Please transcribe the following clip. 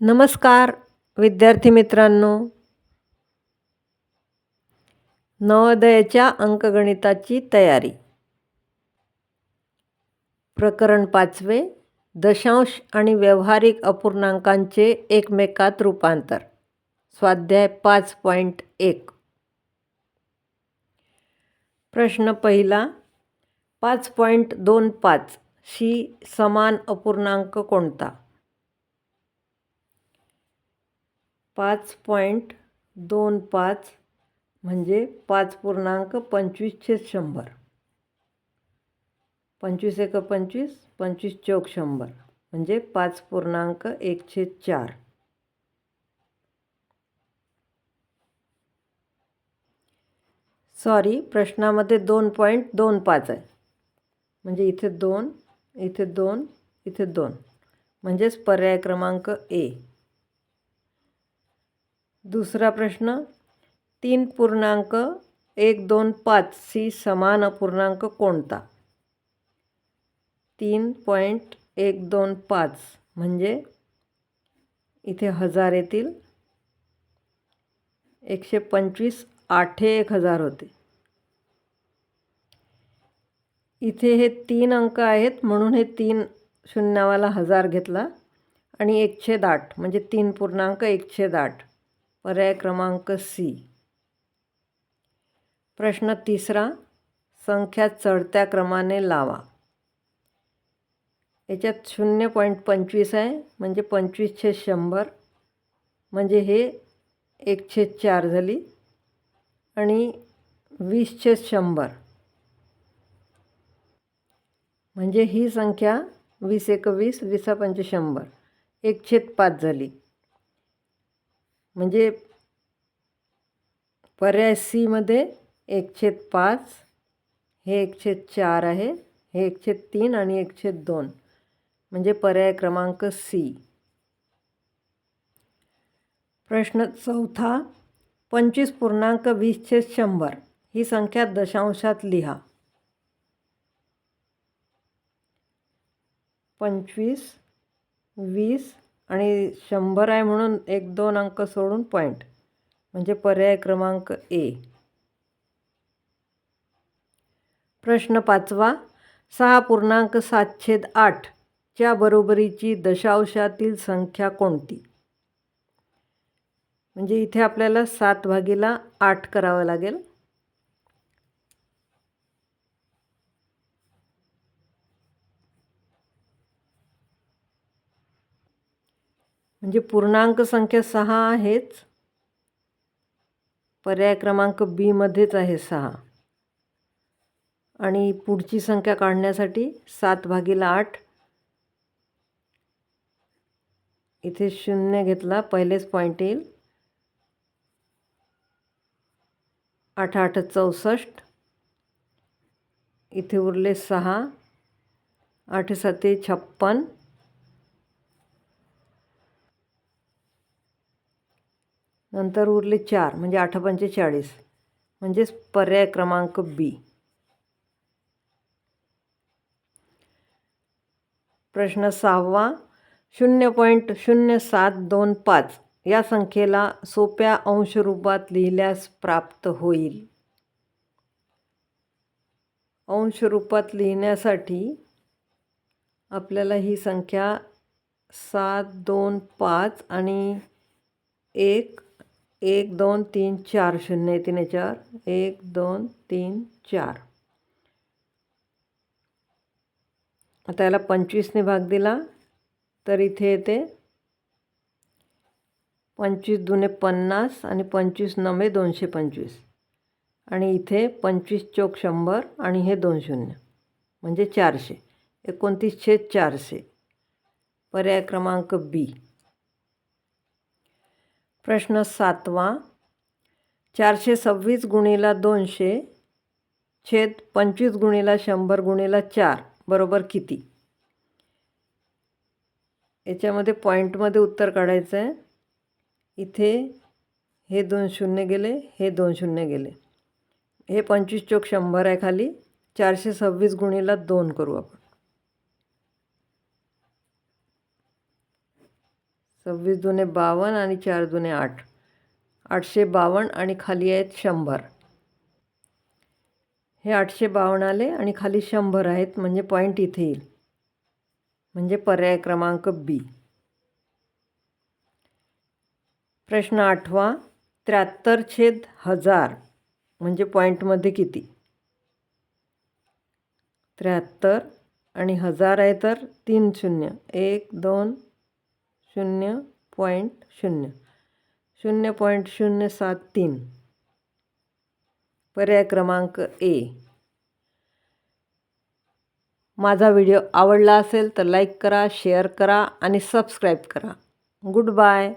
नमस्कार विद्यार्थी मित्रांनो. नवोदयाच्या अंकगणिताची तयारी. प्रकरण पाचवे दशांश आणि व्यावहारिक अपूर्णांकांचे एकमेकात रूपांतर. स्वाध्याय पाच पॉईंट एक. प्रश्न पहिला पाच पॉईंट दोन पाच शी समान अपूर्णांक कोणता? पाच पॉईंट दोन पाच म्हणजे पाच पूर्णांक पंचवीस छेद शंभर. पंचवीस एक पंचवीस पंचवीस चौक शंभर म्हणजे पाच पूर्णांक एक छेद चार. सॉरी प्रश्नामध्ये दोन पॉईंट दोन पाच आहे. म्हणजे इथे दोन इथे दोन इथे दोन. म्हणजेच पर्याय क्रमांक ए. दुसरा प्रश्न तीन पूर्णांक एक दोन पाच सी समान अपूर्णांक कोणता? तीन पॉईंट एक दोन पाच म्हणजे इथे हजार येतील. एकशे पंचवीस आठे एक हजार होते. इथे हे तीन अंक आहेत म्हणून हे तीन शून्यावाला हजार घेतला आणि एकशे दाट म्हणजे तीन पूर्णांक एकशे दाट पर्याय क्रमांक सी. प्रश्न तिसरा संख्या चढत्या क्रमाने लावा. याच्यात शून्य पॉईंट पंचवीस आहे म्हणजे पंचवीस शंभर म्हणजे हे एक चार झाली आणि वीस शंभर. म्हणजे ही संख्या वीस एकवीस वीसा पंच शंभर एक छेद पाच झाली. म्हणजे पर्याय सीमध्ये एकशे पाच हे एकशे चार आहे हे एकशे तीन आणि एकशे दोन. म्हणजे पर्याय क्रमांक सी. प्रश्न चौथा पंचवीस पूर्णांक वीस छेद शंभर. ही संख्या दशांशात लिहा. पंचवीस वीस आणि शंभर आहे म्हणून एक दोन अंक सोडून पॉईंट म्हणजे पर्याय क्रमांक ए प्रश्न पाचवा. सहा पूर्णांक सात छेद आठच्या बरोबरीची दशांशातील संख्या कोणती? म्हणजे इथे आपल्याला सात भागीला आठ करावं लागेल. म्हणजे पूर्णांक संख्या सहा आहेच. पर्याय क्रमांक बीमध्येच आहे सहा. आणि पुढची संख्या काढण्यासाठी सात भागीला आठ. इथे शून्य घेतला पहिलेच पॉईंट येईल. आठ आठ चौसष्ट. इथे उरले सहा. आठ साते छप्पन. नंतर उरले चार म्हणजे आठ पंचेचाळीस म्हणजेच पर्याय क्रमांक बी. प्रश्न सहावा शून्य पॉईंट शून्य सात दोन पाच या संख्येला सोप्या अंशरूपात लिहिल्यास प्राप्त होईल. अंशरूपात लिहिण्यासाठी आपल्याला ही संख्या सात दोन पाच आणि एक एक दोन तीन चार शून्य तीन चार. एक दोन तीन चार. आता याला पंचवीसने भाग दिला तर इथे येते पंचवीस दुने पन्नास आणि पंचवीस नवे दोनशे पंचवीस. आणि इथे पंचवीस चौक शंभर आणि हे दोन शून्य म्हणजे चारशे. एकोणतीस छेद चारशे. पर्याय क्रमांक बी. प्रश्न सातवा. चारशे सव्वीस गुणीला दोनशे छेद पंचवीस गुणीला शंभर गुणीला चार बरोबर किती? याच्यामध्ये पॉईंटमध्ये उत्तर काढायचं आहे इथे हे दोन शून्य गेले हे दोन शून्य गेले. हे पंचवीस चोक शंभर आहे खाली. चारशे सव्वीस गुणीला दोन करू आपण. सव्वीस दुने बावन्न आणि चार दुने आठ. आठशे बावन्न आणि खाली आहेत शंभर. हे आठशे बावन्न आले आणि खाली शंभर आहेत म्हणजे पॉईंट इथे येईल. म्हणजे पर्याय क्रमांक बी. प्रश्न आठवा त्र्याहत्तर छेद हजार म्हणजे पॉईंटमध्ये किती? त्र्याहत्तर आणि हजार आहे तर तीन शून्य. एक दोन शून्य पॉईंट शून्य. शून्य पॉईंट शून्य सात तीन. पर्याय क्रमांक ए. माझा व्हिडिओ आवडला असेल तर लाईक करा शेअर करा आणि सबस्क्राईब करा. Good bye.